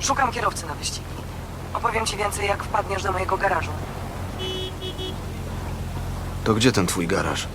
Szukam kierowcy na wyścigi. Opowiem ci więcej, jak wpadniesz do mojego garażu. To gdzie ten twój garaż?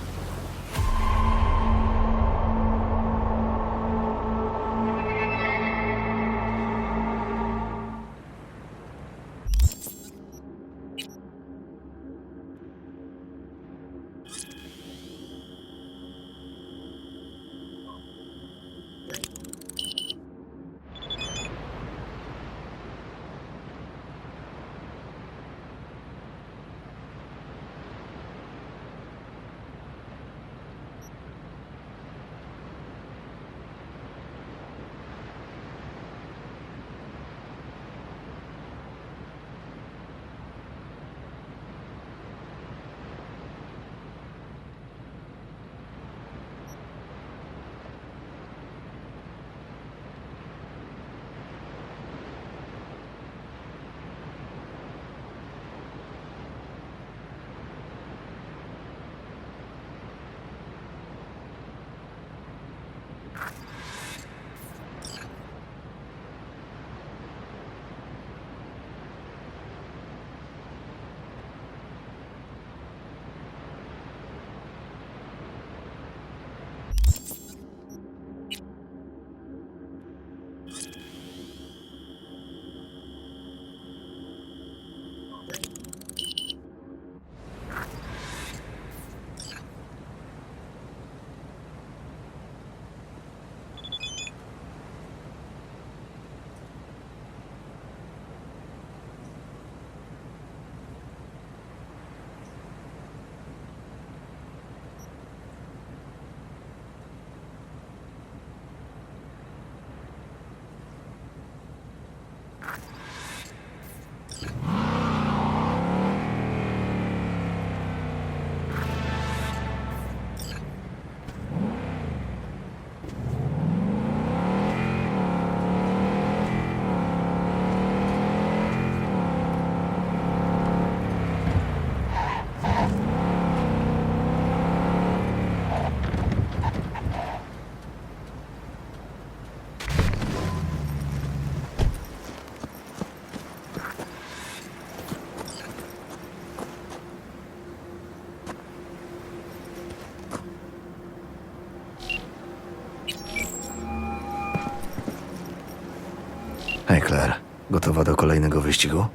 Hej, Claire. Gotowa do kolejnego wyścigu?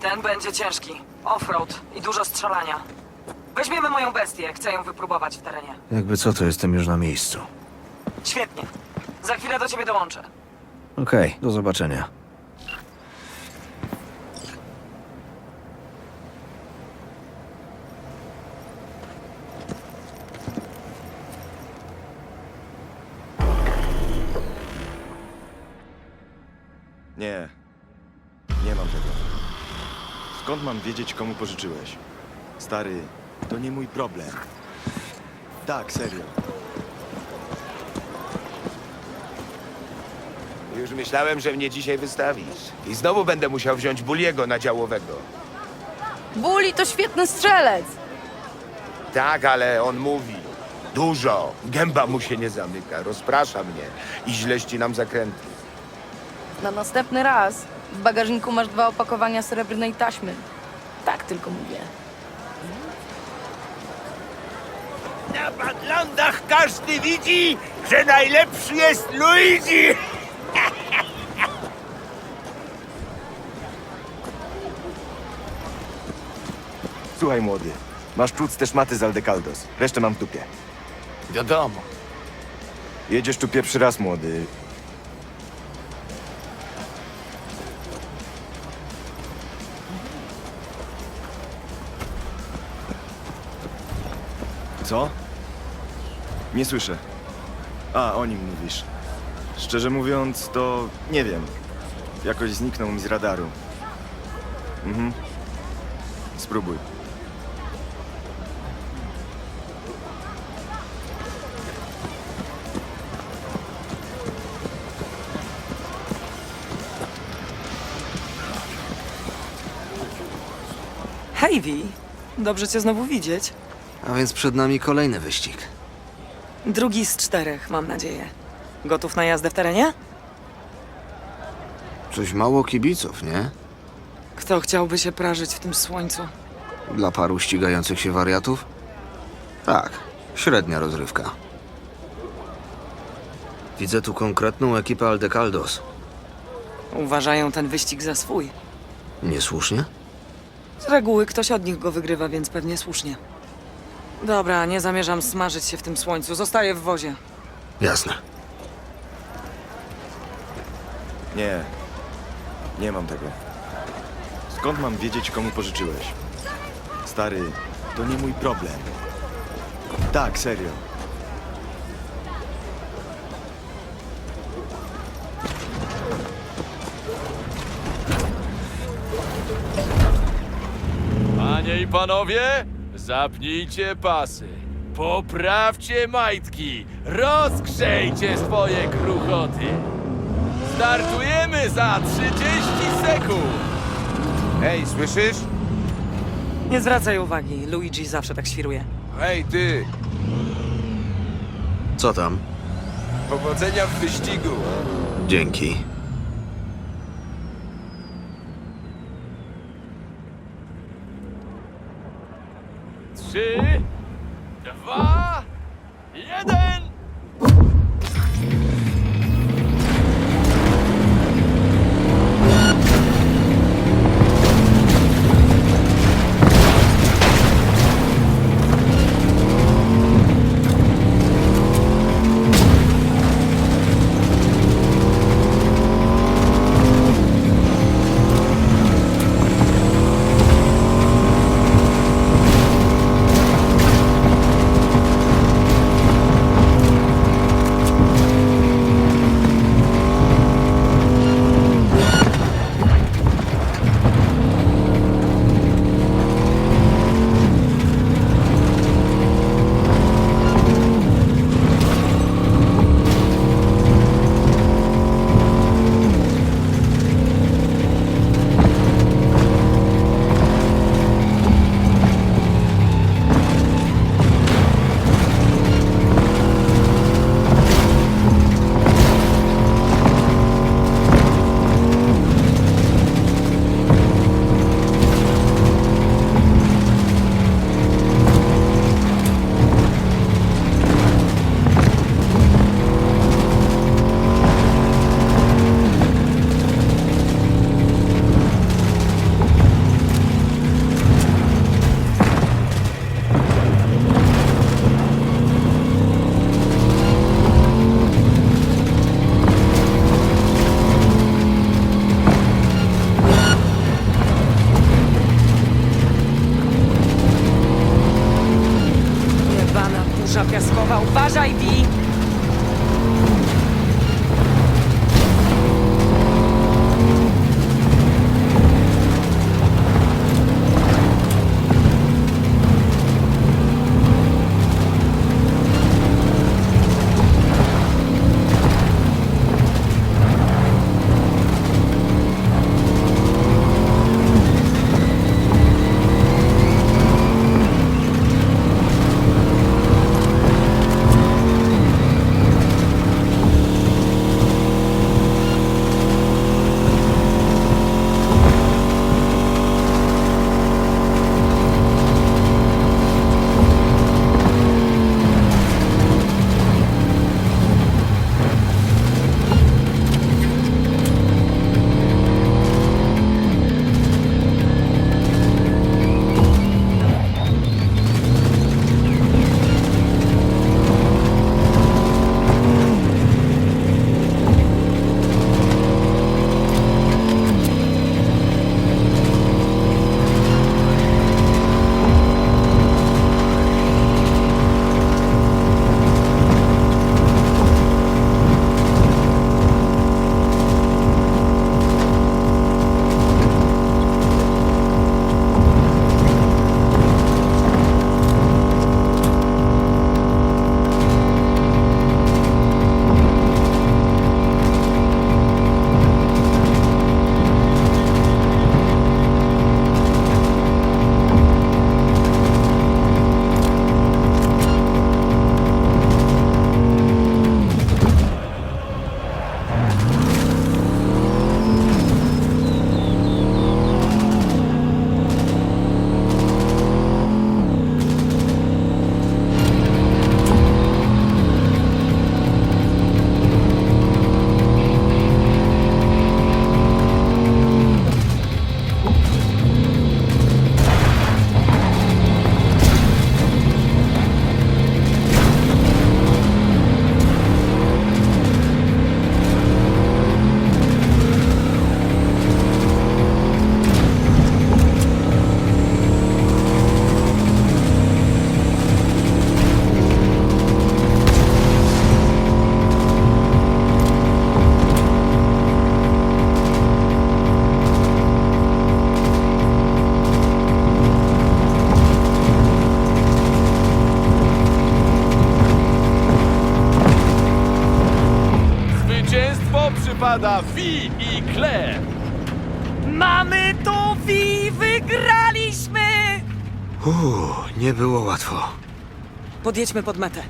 Ten będzie ciężki. Offroad i dużo strzelania. Weźmiemy moją bestię, chcę ją wypróbować w terenie. Jakby co, to jestem już na miejscu. Świetnie. Za chwilę do ciebie dołączę. Okej, do zobaczenia. Nie. Nie mam tego. Skąd mam wiedzieć, komu pożyczyłeś? Stary, to nie mój problem. Tak, serio. Już myślałem, że mnie dzisiaj wystawisz. I znowu będę musiał wziąć Buliego na działowego. Bully to świetny strzelec! Tak, ale on mówi. Dużo. Gęba mu się nie zamyka. Rozprasza mnie. I źle ścinam zakręty. Na następny raz w bagażniku masz dwa opakowania srebrnej taśmy. Tak tylko mówię. Na Badlandach każdy widzi, że najlepszy jest Luigi! Słuchaj, młody. Masz czuc te szmaty z Aldecaldos. Resztę mam w dupie. Wiadomo. Jedziesz tu pierwszy raz, młody. Co? Nie słyszę. A, o nim mówisz. Szczerze mówiąc, to nie wiem. Jakoś zniknął mi z radaru. Mhm. Spróbuj. Hej. Dobrze cię znowu widzieć. A więc przed nami kolejny wyścig. Drugi z czterech, mam nadzieję. Gotów na jazdę w terenie? Coś mało kibiców, nie? Kto chciałby się prażyć w tym słońcu? Dla paru ścigających się wariatów? Tak, średnia rozrywka. Widzę tu konkretną ekipę Aldecaldos. Uważają ten wyścig za swój. Niesłusznie? Z reguły ktoś od nich go wygrywa, więc pewnie słusznie. Dobra, nie zamierzam smażyć się w tym słońcu. Zostaję w wozie. Jasne. Nie. Nie mam tego. Skąd mam wiedzieć, komu pożyczyłeś? Stary, to nie mój problem. Tak, serio. Panie i panowie, zapnijcie pasy. Poprawcie majtki. Rozgrzejcie swoje kruchoty. Startujemy za 30 sekund. Hej, słyszysz? Nie zwracaj uwagi, Luigi zawsze tak świruje. Hej, ty! Co tam? Powodzenia w wyścigu! Dzięki. Dwa, jeden. Uważaj, posiada Vi i Claire. Mamy to, Wi! Wygraliśmy! Uuu, nie było łatwo. Podjedźmy pod metę.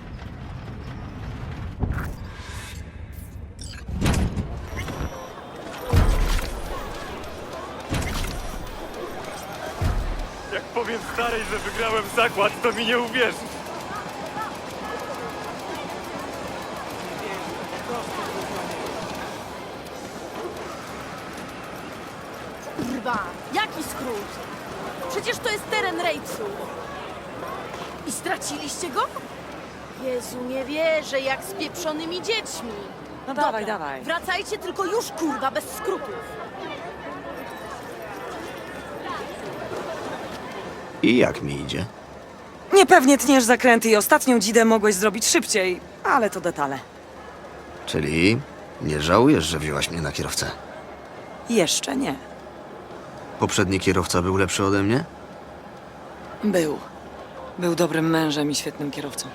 Jak powiem starej, że wygrałem zakład, to mi nie uwierzy. Kurwa, jaki skrót? Przecież to jest teren rejcu. I straciliście go? Jezu, nie wierzę, jak z pieprzonymi dziećmi. No Dobra, dawaj, dawaj. Wracajcie tylko już, kurwa, bez skrótów. I jak mi idzie? Niepewnie tniesz zakręty i ostatnią dzidę mogłeś zrobić szybciej, ale to detale. Czyli nie żałujesz, że wzięłaś mnie na kierowcę? Jeszcze nie. Poprzedni kierowca był lepszy ode mnie? Był. Był dobrym mężem i świetnym kierowcą.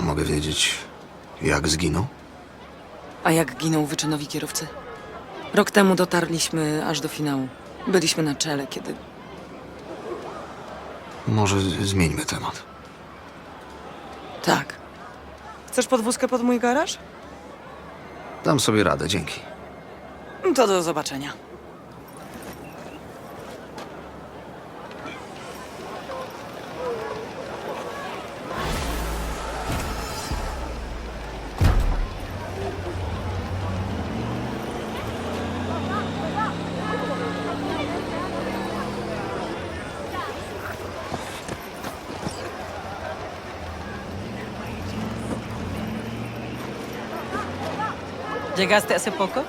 Mogę wiedzieć, jak zginął? A jak ginął wyczynowi kierowcy? Rok temu dotarliśmy aż do finału. Byliśmy na czele, kiedy Może z- zmieńmy temat. Tak. Chcesz podwózkę pod mój garaż? Dam sobie radę, dzięki. To do zobaczenia. ¿Llegaste hace poco?